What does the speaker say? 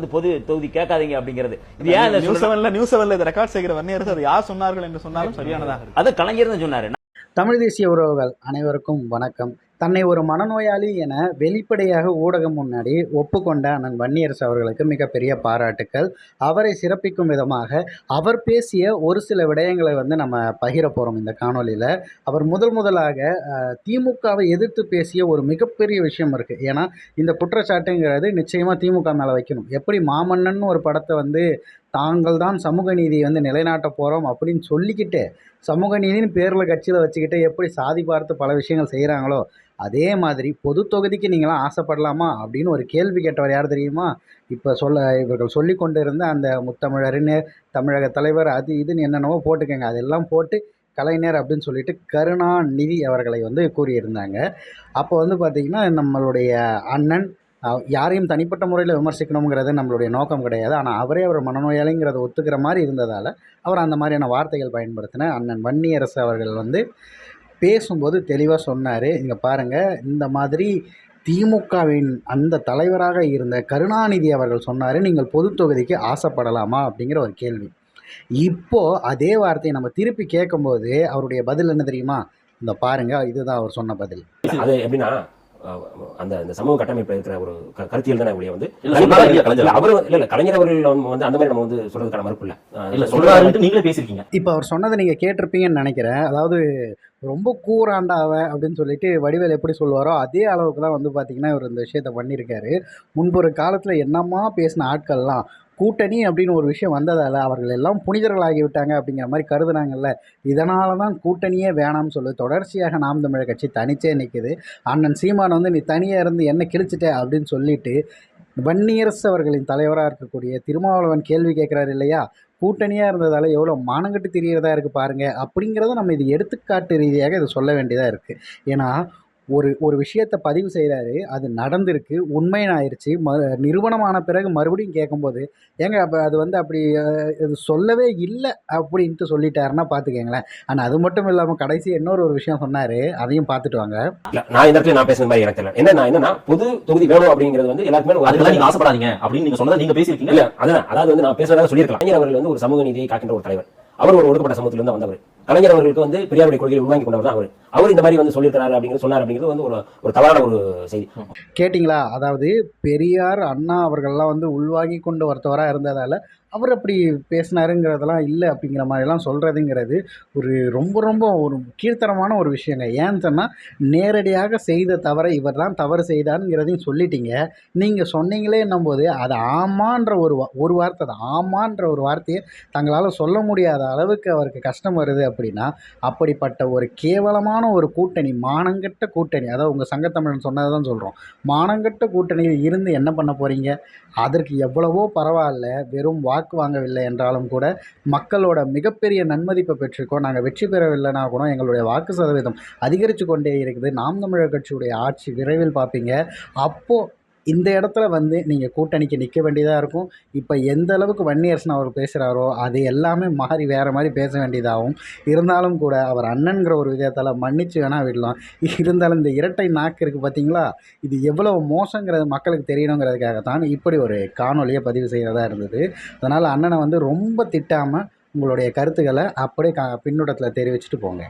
வந்து பொது தொகுதி கேட்காதீங்க அப்படிங்கிறது. இது ஏன் நியூஸ் செவன்ல நியூஸ் செவன்ல இதை ரெக்கார்ட் செய்கிற வன்னியரசு அது யார் சொன்னார்கள் என்று சொன்னாலும் சரியானதாக அது கலைஞர் தான் சொன்னாரு. தமிழ் தேசிய உறவுகள் அனைவருக்கும் வணக்கம். தன்னை ஒரு மனநோயாளி என வெளிப்படையாக ஊடகம் முன்னாடி ஒப்புக்கொண்ட அண்ணன் வன்னியரசு அவர்களுக்கு மிகப்பெரிய பாராட்டுக்கள். அவரை சிறப்பிக்கும் விதமாக அவர் பேசிய ஒரு சில விடயங்களை வந்து நம்ம பகிர போகிறோம் இந்த காணொலியில் அவர் முதல் முதலாக திமுகவை எதிர்த்து பேசிய ஒரு மிகப்பெரிய விஷயம் இருக்குது ஏன்னா இந்த குற்றச்சாட்டுங்கிறது நிச்சயமாக திமுக மேலே வைக்கணும். எப்படி மாமன்னன் ஒரு படத்தை வந்து தாங்கள் தான் சமூக நீதியை வந்து நிலைநாட்ட போகிறோம் அப்படின்னு சொல்லிக்கிட்டு சமூக நீதினு பேரில் கட்சியில் வச்சுக்கிட்டு எப்படி சாதி பார்த்து பல விஷயங்கள் செய்கிறாங்களோ அதே மாதிரி பொது தொகுதிக்கு நீங்களாம் ஆசைப்படலாமா அப்படின்னு ஒரு கேள்வி கேட்டவர் யார் தெரியுமா? இப்போ சொல்ல இவர்கள் சொல்லி கொண்டு இருந்த அந்த முத்தமிழறிஞர் தமிழக தலைவர் அது இதுன்னு என்னென்னவோ போட்டுக்கோங்க. அதெல்லாம் போட்டு கலைஞர் அப்படின்னு சொல்லிட்டு கருணாநிதி அவர்களை வந்து கூறியிருந்தாங்க. அப்போ வந்து பார்த்திங்கன்னா நம்மளுடைய அண்ணன் யாரையும் தனிப்பட்ட முறையில் விமர்சிக்கணுங்கிறது நம்மளுடைய நோக்கம் கிடையாது. ஆனால் அவரே அவர் மனநோயாளிங்கிறத ஒத்துக்கிற மாதிரி இருந்ததால் அவர் அந்த மாதிரியான வார்த்தைகள் பயன்படுத்தின அண்ணன் வன்னியரசு அவர்கள் வந்து பேசும்போது தெளிவாக சொன்னார். இங்கே பாருங்கள் இந்த மாதிரி திமுகவின் அந்த தலைவராக இருந்த கருணாநிதி அவர்கள் சொன்னார் நீங்கள் பொது தொகுதிக்கு ஆசைப்படலாமா? அப்படிங்கிற ஒரு கேள்வி. இப்போது அதே வார்த்தையை நம்ம திருப்பி கேட்கும்போது அவருடைய பதில் என்ன தெரியுமா? இந்த பாருங்க இதுதான் அவர் சொன்ன பதில். அது எப்படின்னா அந்த இந்த சமூக கட்டமைப்பு இருக்கிற ஒரு க- கருத்தியல் தானே ஒழிய வந்து. அவரு இல்ல இல்ல கலைஞர் அவர்கள் வந்து அந்த மாதிரி நம்ம வந்து சொல்றதுக்கான மறுப்பு இல்ல. இல்ல சொல்றாரு சொல்றாருன்ட்டு நீங்களே பேசிருக்கீங்க. இப்போ அவர் சொன்னதை நீங்கள் கேட்டிருப்பீங்கன்னு நினைக்கிறேன். அதாவது ரொம்ப கூறாண்டா அவன் அப்படின்னு சொல்லிட்டு வடிவேல் எப்படி சொல்லுவாரோ அதே அளவுக்கு தான் வந்து பார்த்தீங்கன்னா இவர் இந்த விஷயத்த பண்ணியிருக்காரு. முன்பு ஒரு காலத்தில் என்னமா பேசின ஆட்கள்லாம் கூட்டணி அப்படின்னு ஒரு விஷயம் வந்ததால் அவர்கள் எல்லாம் புனிதர்களாகி விட்டாங்க அப்படிங்கிற மாதிரி கருதுனாங்கல்ல. இதனால தான் கூட்டணியே வேணாம்னு சொல்லி. தொடர்ச்சியாக நாம் தமிழர் கட்சி தனிச்சே நிற்குது அண்ணன் சீமான் வந்து நீ தனியாக இருந்து என்ன கிழிச்சிட்ட? அப்படின்னு சொல்லிட்டு வன்னியரசு அவர்களின் தலைவராக இருக்கக்கூடிய திருமாவளவன் கேள்வி கேட்குறாரு இல்லையா? கூட்டணியாக இருந்ததால் எவ்வளோ மானங்கட்டு தெரியறதா இருக்குது பாருங்கள் அப்படிங்கிறத நம்ம இது எடுத்துக்காட்டு ரீதியாக இதை சொல்ல வேண்டியதாக இருக்குது ஏன்னா ஒரு ஒரு விஷயத்தை பதிவு செய்கிறாரு அது நடந்திருக்கு உண்மைன்னு ஆயிடுச்சு ம நிறுவனமான பிறகு மறுபடியும் கேட்கும்போது ஏங்க அப்போ அது வந்து அப்படி இது சொல்லவே இல்லை அப்படின்ட்டு சொல்லிட்டாருன்னா பார்த்துக்கங்களேன். ஆனால் அது மட்டும் இல்லாமல் கடைசி இன்னொரு ஒரு விஷயம் சொன்னார் அதையும் பார்த்துட்டு வாங்க. நான் இந்த இடத்துல நான் பேசுன மாதிரி எனக்கு தெரியல. என்ன நான் என்னன்னா பொது தொகுதி வேணும் அப்படிங்கிறது வந்து எல்லாருக்குமே அதுக்கெல்லாம் நீங்க ஆசைப்படாதீங்க அப்படின்னு நீங்க சொன்னதை நீங்க பேசிருக்கீங்க இல்ல. அதான் அதாவது வந்து நான் பேசுறதா சொல்லியிருக்கலாம். அவர்கள் வந்து ஒரு சமூக நீதியை காக்கின்ற ஒரு தலைவர். அவர் ஒரு ஒடுக்கப்பட்ட சமூகத்திலிருந்து வந்தவர். கலைஞர் அவர்களுக்கு வந்து பெரியாருடைய கொள்கையை உள்வாங்கி கொண்டவர் தான் அவர். அவர் இந்த மாதிரி வந்து சொல்லியிருக்கிறாரு அப்படிங்கிறது சொன்னார் அப்படிங்கிறது வந்து ஒரு ஒரு தவறான ஒரு செய்தி. கேட்டிங்களா? அதாவது பெரியார் அண்ணா அவர்கள்லாம் வந்து உள்வாங்கி கொண்டு ஒருத்தவராக இருந்ததால் அவர் அப்படி பேசினாருங்கிறதெல்லாம் இல்லை அப்படிங்கிற மாதிரிலாம் சொல்கிறதுங்கிறது ஒரு ரொம்ப ரொம்ப ஒரு கீழ்த்தரமான ஒரு விஷயங்க. ஏன்னு சொன்னால் நேரடியாக செய்த தவறை இவர் தான் தவறு செய்தாருங்கிறதையும் சொல்லிட்டீங்க. நீங்கள் சொன்னீங்களே போது அது ஆமான்ற ஒரு வா- ஒரு வார்த்தை தான். ஆமான்ற ஒரு வார்த்தையை தங்களால் சொல்ல முடியாத அளவுக்கு அவருக்கு கஷ்டம் வருது அப்படின்னா அப்படிப்பட்ட ஒரு கேவலமான ஒரு கூட்டணி மானங்கெட்ட கூட்டணி அதாவது உங்கள் சங்கத்தமிழன் சொன்னதை தான் சொல்கிறோம் மானங்கட்ட கூட்டணியில் இருந்து என்ன பண்ண போகிறீங்க அதற்கு எவ்வளவோ பரவாயில்ல. வெறும் வாக்கு வாக்கு வாங்கவில்லை என்றாலும் கூட மக்களோட மிகப்பெரிய நன்மதிப்பை பெற்றிருக்கோம். நாங்கள் வெற்றி பெறவில்லைனா கூட எங்களுடைய வாக்கு சதவீதம் அதிகரித்து கொண்டே இருக்குது. நாம் தமிழர் கட்சியுடைய ஆட்சி விரைவில் பார்ப்பீங்க. அப்போது இந்த இடத்துல வந்து நீங்கள் கூட்டணிக்கு நிற்க வேண்டியதாக இருக்கும். இப்போ எந்த அளவுக்கு வன்னியரசன் அவர் பேசுகிறாரோ அது எல்லாமே மாறி வேறு மாதிரி பேச வேண்டியதாகவும் இருந்தாலும் கூட அவர் அண்ணன்கிற ஒரு விதத்தால் மன்னிச்சு வேணால் விடலாம். இருந்தாலும் இந்த இரட்டை நாக்கு இருக்குது பார்த்தீங்களா இது எவ்வளோ மோசங்கிறது மக்களுக்கு தெரியணுங்கிறதுக்காக தான் இப்படி ஒரு காணொலியை பதிவு செய்கிறதா இருந்தது. அதனால் அண்ணனை வந்து ரொம்ப திட்டாமல் உங்களுடைய கருத்துக்களை அப்படியே கா பின்னூட்டத்தில் தெரிவிச்சுட்டு போங்க.